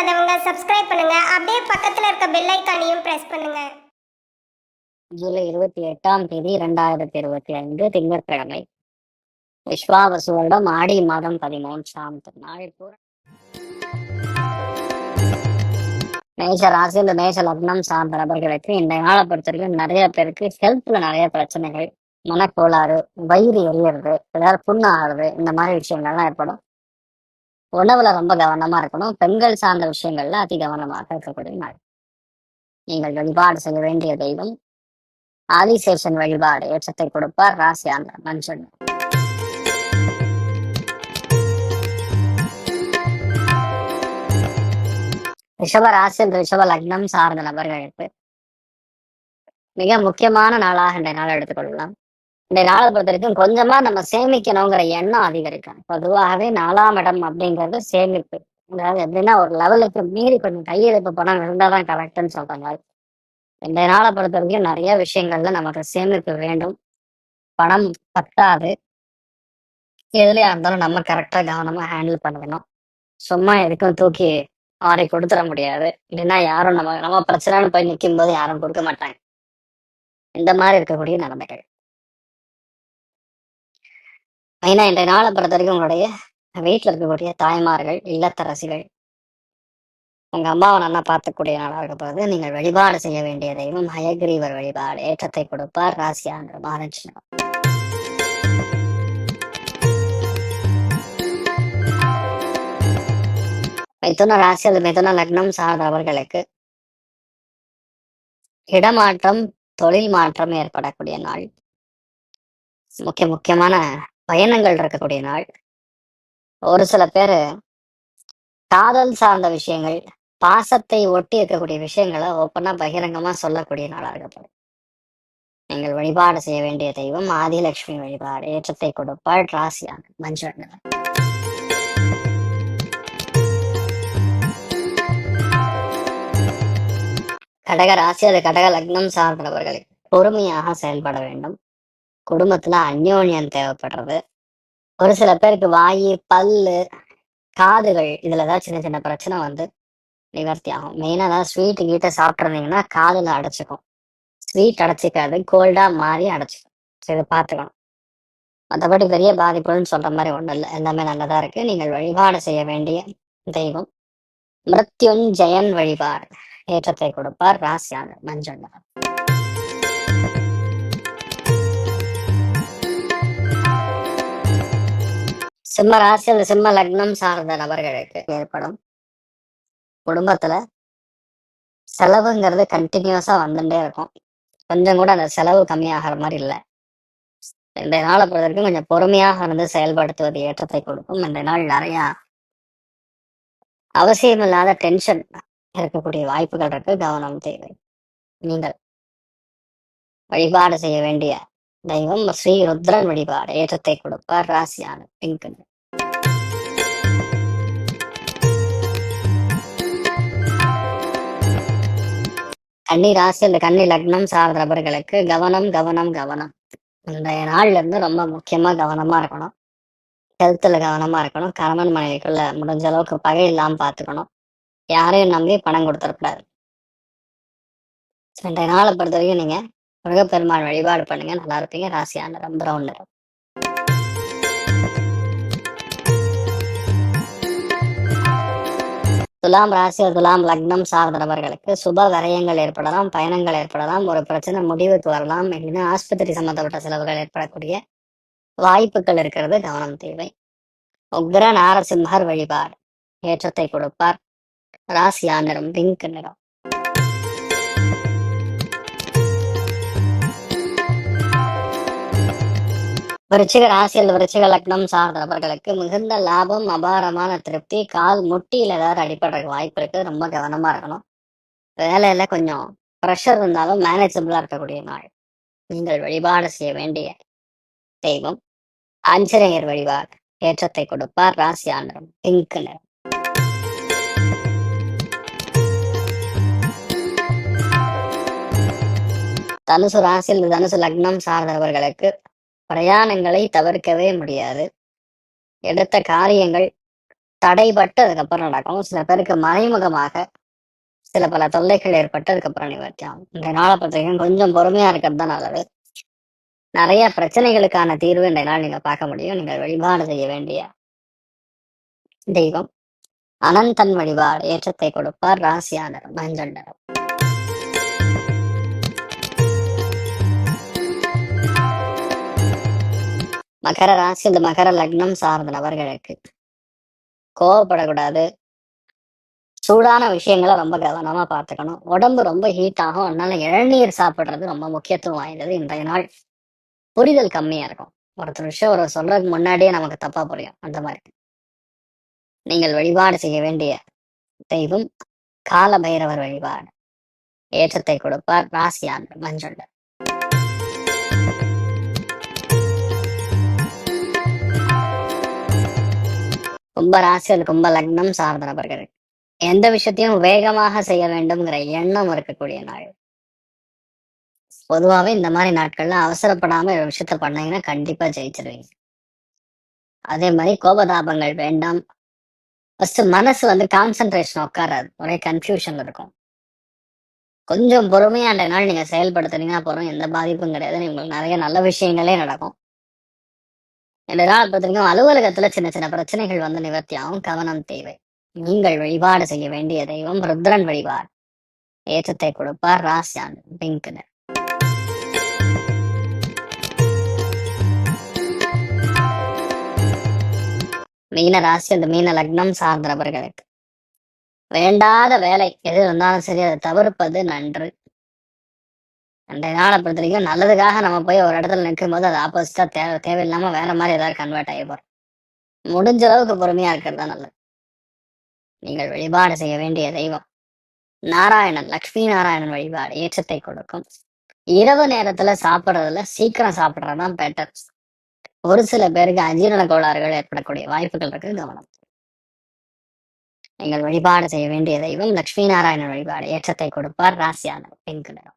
பண்ணாதவங்க சப்ஸ்கிரைப் பண்ணுங்க. அப்படியே பக்கத்துல இருக்க பெல் ஐக்கானையும் பிரஸ் பண்ணுங்க. ஜூலை இருபத்தி எட்டாம் தேதி இரண்டாயிரத்தி இருபத்தி ஐந்து திங்கட்கிழமை. விஸ்வாவசு வருடம் ஆடி மாதம் பதிமூன்றாம் நாள் பூர மேஷ ராசி இந்த மேஷ லக்னம் சார்ந்த நபர்களுக்கு இந்த நாளை பொறுத்தவரைக்கும் நிறைய பேருக்கு ஹெல்த்ல நிறைய பிரச்சனைகள். மனக்கோளாறு வயிறு எரியறது ஏதாவது புண்ணாகிறது இந்த மாதிரி விஷயங்கள்லாம் ஏற்படும். உணவுல ரொம்ப கவனமா இருக்கணும். பெண்கள் சார்ந்த விஷயங்கள்ல அதி கவனமாக இருக்கக்கூடிய நாள். நீங்கள் வழிபாடு செய்ய வேண்டிய தெய்வம். ஆதிசேஷன் வழிபாடு ஏற்றத்தை கொடுப்பார். ராசி அந்த மனுஷன் ரிஷப ராசி ரிஷப லக்னம் சார்ந்த நபர்களுக்கு மிக முக்கியமான நாளாக இந்த நாள் எடுத்துக்கொள்ளலாம் இந்த நாளை பொறுத்த வரைக்கும் கொஞ்சமா நம்ம சேமிக்கணுங்கிற எண்ணம் அதிகரிக்கும் பொதுவாகவே நாலாம் இடம் அப்படிங்கிறது சேமிப்பு. அதாவது எப்படின்னா ஒரு லெவலுக்கு மீறி கொஞ்சம் கையிருப்பு பணம் இருந்தாதான் கரெக்டுன்னு சொல்றாங்க. இந்த நாளை பொறுத்த வரைக்கும் நிறைய விஷயங்கள்ல நமக்கு சேமிப்பு வேண்டும். பணம் பத்தாது. எதுலையா இருந்தாலும் நம்ம கரெக்டா கவனமா ஹேண்டில் பண்ணணும். சும்மா எதுக்கும் தூக்கி ஆரை கொடுத்துட முடியாது. இல்லைன்னா யாரும் நம்ம நம்ம பிரச்சனைன்னு போய் நிற்கும் போது யாரும் கொடுக்க மாட்டாங்க. இந்த மாதிரி இருக்கக்கூடிய நிலைமைகள். மெயினா இன்றைய நாளை பொறுத்த வரைக்கும் உங்களுடைய வீட்டில் இருக்கக்கூடிய தாய்மார்கள் இல்லத்தரசிகள் உங்க அம்மாவை நல்லா பார்த்துக்கூடிய நாளாக இருக்க போது நீங்கள் வழிபாடு செய்ய வேண்டிய தெய்வம் ஹயக்ரீவர் வழிபாடு. ஏற்றத்தை கொடுப்பார் ராசியான்ற மகாலட்சுமி மிதுன ராசி அல்லது மிதுன லக்னம் சார்ந்தவர்களுக்கு இடமாற்றம் தொழில் மாற்றம் ஏற்படக்கூடிய நாள். முக்கிய முக்கியமான பயணங்கள் இருக்கக்கூடிய நாள். ஒரு சில பேர் காதல் சார்ந்த விஷயங்கள் பாசத்தை ஒட்டி இருக்கக்கூடிய விஷயங்களை ஓப்பனா பகிரங்கமா சொல்லக்கூடிய நாளா இருக்கப்படும் நீங்கள் வழிபாடு செய்ய வேண்டிய தெய்வம் ஆதிலட்சுமி வழிபாடு. ஏற்றத்தை கொடுப்பாள் ராசியாக. மஞ்சள் நிறம். கடக ராசி அது கடக லக்னம் சார்ந்தவர்களை பொறுமையாக செயல்பட வேண்டும். குடும்பத்துல அந்யோன்யம் தேவைப்படுறது. ஒரு சில பேருக்கு வாயு பல்லு காதுகள் இதுல ஏதாவது சின்ன சின்ன பிரச்சனை வந்து நிவர்த்தி ஆகும். மெயினா ஏதாவது ஸ்வீட் கீட்ட சாப்பிட்ருந்தீங்கன்னா காதுல அடைச்சிக்கும். ஸ்வீட் அடைச்சிக்காது கோல்டா மாறி அடைச்சிக்கும். சரி இதை பார்த்துக்கணும். மற்றபடி பெரிய பாதிப்புன்னு சொல்ற மாதிரி ஒன்றும் இல்லை. எல்லாமே நல்லதா இருக்கு. நீங்கள் வழிபாடு செய்ய வேண்டிய தெய்வம். மிருத்யுஞ்சயன் வழிபாடு. ஏற்றத்தை கொடுப்பார். ராசியாக மஞ்சள் சிம்ம ராசி சிம்ம லக்னம் சார்ந்த நபர்களுக்கு ஏற்படும் குடும்பத்துல செலவுங்கிறது கண்டினியூஸா வந்துட்டே இருக்கும். கொஞ்சம் கூட அந்த செலவு கம்மியாகிற மாதிரி இல்லை. இந்த நாளை பொறுத்த வரைக்கும் கொஞ்சம் பொறுமையாக இருந்து செயல்படுத்துவது ஏற்றத்தை கொடுக்கும். இந்த நாள் நிறைய அவசியமில்லாத டென்ஷன் இருக்கக்கூடிய வாய்ப்புகள் இருக்கு. கவனம் தேவை. நீங்கள் வழிபாடு செய்ய வேண்டிய தெய்வம் ஸ்ரீ ருத்ரன் வழிபாடு. ஏற்றத்தை கொடுப்பார் ராசியான பிங்க் கன்னி ராசி அந்த கன்னி லக்னம் சார்ந்த நபர்களுக்கு கவனம் கவனம் கவனம். இந்த நாள்ல இருந்து ரொம்ப முக்கியமா கவனமா இருக்கணும். ஹெல்த்ல கவனமா இருக்கணும். கணவன் மனைவிக்குள்ள முடிஞ்ச அளவுக்கு பகை இல்லாம பாத்துக்கணும். யாரையும் நம்பி பணம் கொடுத்துடக்கூடாது இந்த நாளை பொறுத்த வரைக்கும் நீங்க முருகப்பெருமாள் வழிபாடு பண்ணுங்க. நல்லா இருப்பீங்க. ராசியான ரொம்ப ரவுண்ட் துலாம் ராசி துலாம் லக்னம் சார்ந்தவர்களுக்கு சுப விரயங்கள் ஏற்படலாம் பயணங்கள் ஏற்படலாம் ஒரு பிரச்சனை முடிவுக்கு வரலாம் இல்லைன்னா ஆஸ்பத்திரி சம்பந்தப்பட்ட செலவுகள் ஏற்படக்கூடிய வாய்ப்புகள் இருக்கிறது கவனம் தேவை. உக்ர நாரசிம்மர் வழிபாடு ஏற்றத்தை கொடுப்பார். ராசியா நிறம் பிங்க் நிறம். விருச்சிக ராசியில் விருச்சிக லக்னம் சார்ந்தவர்களுக்கு மிகுந்த லாபம் அபாரமான திருப்தி கால் முட்டியில ஏதாவது அடிபடுறதுக்கு வாய்ப்பு இருக்கு ரொம்ப கவனமா இருக்கணும். வேலையில கொஞ்சம் ப்ரெஷர் இருந்தாலும் மேனேஜபிளா இருக்கக்கூடிய நாள். நீங்கள் வழிபாடு செய்ய வேண்டிய தெய்வம். ஆஞ்சநேயர் வழிபாடு. ஏற்றத்தை கொடுப்பார் ராசியா ஆண்டரம் பிங்க் நிறம் தனுசு ராசியில் தனுசு லக்னம் சார்ந்தவர்களுக்கு பிரயாணங்களை தவிர்க்கவே முடியாது. எடுத்த காரியங்கள் தடைபட்டு அதுக்கப்புறம் நடக்கும். சில பேருக்கு மறைமுகமாக சில பல தொல்லைகள் ஏற்பட்டு அதுக்கப்புறம் நிவர்த்தி ஆகும் இந்த நாளை பத்திரிகை கொஞ்சம் பொறுமையா இருக்கிறது தான் நல்லது. நிறைய பிரச்சனைகளுக்கான தீர்வு இந்த நாள் நீங்க பார்க்க முடியும். நீங்கள் வழிபாடு செய்ய வேண்டிய தெய்வம். அனந்தன் வழிபாடு ஏற்றத்தை கொடுப்பார் ராசியானர் மஞ்சள் நிறம். மகர ராசி இந்த மகர லக்னம் சார்ந்த நபர்களுக்கு கோவப்படக்கூடாது. சூடான விஷயங்களை ரொம்ப கவனமா பார்த்துக்கணும். உடம்பு ரொம்ப ஹீட் ஆகும். அதனால இளநீர் சாப்பிடுறது ரொம்ப முக்கியத்துவம் வாய்ந்தது இன்றைய நாள். புரிதல் கம்மியா இருக்கும். ஒருத்தர் விஷயம் ஒரு சொல்றதுக்கு முன்னாடியே நமக்கு தப்பா புரியும். அந்த மாதிரி. நீங்கள் வழிபாடு செய்ய வேண்டிய தெய்வம் கால பைரவர் வழிபாடு. ஏற்றத்தை கொடுப்பார். ராசியான மஞ்சள். கும்ப ராசி அது கும்ப லக்னம் சார்ந்த நபர்கள். எந்த விஷயத்தையும் வேகமாக செய்ய வேண்டும்ங்கிற எண்ணம் இருக்கக்கூடிய நாள். பொதுவாவே இந்த மாதிரி நாட்கள்ல அவசரப்படாம ஒரு விஷயத்த பண்ணீங்கன்னா கண்டிப்பா ஜெயிச்சிருவீங்க. அதே மாதிரி கோபதாபங்கள் வேண்டாம். ஃபர்ஸ்ட் மனசு வந்து கான்சென்ட்ரேஷன் உட்காராது. ஒரே கன்ஃபியூஷன் இருக்கும். கொஞ்சம் பொறுமையா அந்த நாள் நீங்க செயல்படுத்துனீங்கன்னா போறோம் எந்த பாதிப்பும் கிடையாது உங்களுக்கு நிறைய நல்ல விஷயங்களே நடக்கும். இந்த பொறுத்தவரைக்கும் அலுவலகத்துல சின்ன சின்ன பிரச்சனைகள் வந்து நிவர்த்தியாகவும் கவனம் தேவை. நீங்கள் வழிபாடு செய்ய வேண்டிய தெய்வம் ருத்ரன் வழிபாடு. ஏற்றத்தை கொடுப்பார் ராசியான் பிங்க்னர் மீன ராசி அந்த மீன லக்னம் சார்ந்த நபர்களுக்கு வேண்டாத வேலை எது இருந்தாலும் சரி அதை தவிர்ப்பது நன்று. அன்றைய நாளை பொறுத்த வரைக்கும் நல்லதுக்காக நம்ம போய் ஒரு இடத்துல நிற்கும் போது அது ஆப்போசிட்டா தேவை தேவையில்லாம வேற மாதிரி ஏதாவது கன்வெர்ட் ஆகி போறோம். முடிஞ்ச அளவுக்கு பொறுமையா இருக்கிறது தான் நல்லது. நீங்கள் வழிபாடு செய்ய வேண்டிய தெய்வம். நாராயணன் லக்ஷ்மி நாராயணன் வழிபாடு ஏற்றத்தை கொடுக்கும். இரவு நேரத்துல சாப்பிட்றதுல சீக்கிரம் சாப்பிடுறதுதான் பெட்டர் ஒரு சில பேருக்கு அஜீரண கோளாறுகள் ஏற்படக்கூடிய வாய்ப்புகள் இருக்கு கவனம். நீங்கள் வழிபாடு செய்ய வேண்டிய தெய்வம் லக்ஷ்மி நாராயணன் வழிபாடு ஏற்றத்தை கொடுப்பார் ராசியான பிங்க் நிறம்